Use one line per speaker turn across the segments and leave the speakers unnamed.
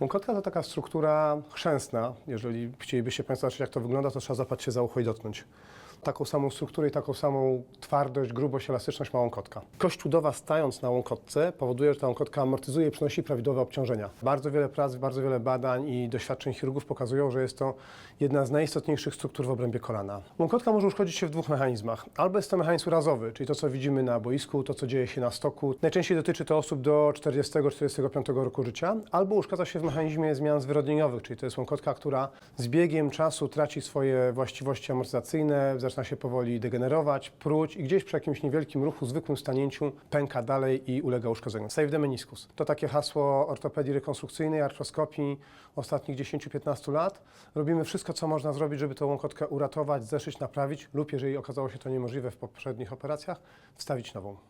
Łąkotka to taka struktura chrzęsna. Jeżeli chcielibyście Państwo zobaczyć, jak to wygląda, to trzeba zapać się za ucho i dotknąć. Taką samą strukturę i taką samą twardość, grubość, elastyczność ma łąkotka. Kość udowa stając na łąkotce powoduje, że ta łąkotka amortyzuje i przynosi prawidłowe obciążenia. Bardzo wiele prac, bardzo wiele badań i doświadczeń chirurgów pokazują, że jest to jedna z najistotniejszych struktur w obrębie kolana. Łąkotka może uszkodzić się w dwóch mechanizmach. Albo jest to mechanizm urazowy, czyli to, co widzimy na boisku, to, co dzieje się na stoku. Najczęściej dotyczy to osób do 40-45 roku życia. Albo uszkadza się w mechanizmie zmian zwyrodnieniowych, czyli to jest łąkotka, która z biegiem czasu traci swoje właściwości amortyzacyjne, zaczyna się powoli degenerować, pruć i gdzieś przy jakimś niewielkim ruchu, zwykłym stanięciu pęka dalej i ulega uszkodzeniu. Save the meniscus. To takie hasło ortopedii rekonstrukcyjnej, artroskopii ostatnich 10-15 lat. Robimy wszystko, co można zrobić, żeby tą łąkotkę uratować, zeszyć, naprawić lub jeżeli okazało się to niemożliwe w poprzednich operacjach, wstawić nową.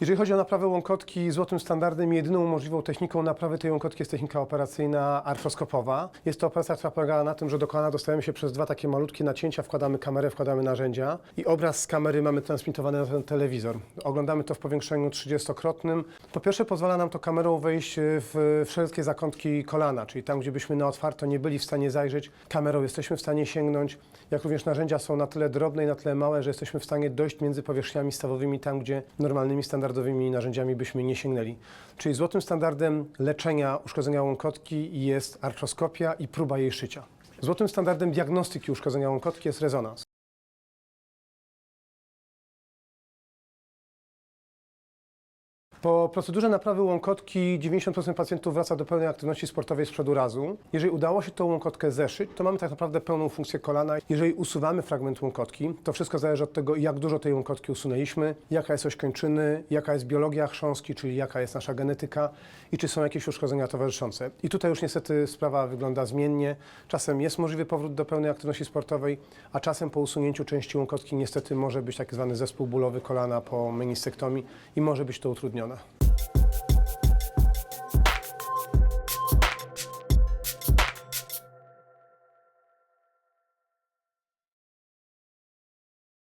Jeżeli chodzi o naprawę łąkotki, złotym standardem i jedyną możliwą techniką naprawy tej łąkotki jest technika operacyjna artroskopowa. Jest to operacja, która polega na tym, że do kolana dostajemy się przez dwa takie malutkie nacięcia, wkładamy kamerę, wkładamy narzędzia i obraz z kamery mamy transmitowany na ten telewizor. Oglądamy to w powiększeniu 30-krotnym. Po pierwsze pozwala nam to kamerą wejść w wszelkie zakątki kolana, czyli tam, gdzie byśmy na otwarto nie byli w stanie zajrzeć, kamerą jesteśmy w stanie sięgnąć, jak również narzędzia są na tyle drobne i na tyle małe, że jesteśmy w stanie dojść między powierzchniami stawowymi tam, gdzie normalnymi, standardowymi narzędziami byśmy nie sięgnęli. Czyli złotym standardem leczenia uszkodzenia łąkotki jest artroskopia i próba jej szycia. Złotym standardem diagnostyki uszkodzenia łąkotki jest rezonans. Po procedurze naprawy łąkotki 90% pacjentów wraca do pełnej aktywności sportowej z przodu razu. Jeżeli udało się tą łąkotkę zeszyć, to mamy tak naprawdę pełną funkcję kolana. Jeżeli usuwamy fragment łąkotki, to wszystko zależy od tego, jak dużo tej łąkotki usunęliśmy, jaka jest oś kończyny, jaka jest biologia chrząstki, czyli jaka jest nasza genetyka i czy są jakieś uszkodzenia towarzyszące. I tutaj już niestety sprawa wygląda zmiennie. Czasem jest możliwy powrót do pełnej aktywności sportowej, a czasem po usunięciu części łąkotki niestety może być tak zwany zespół bólowy kolana po menistektomii i może być to utrudnione. な。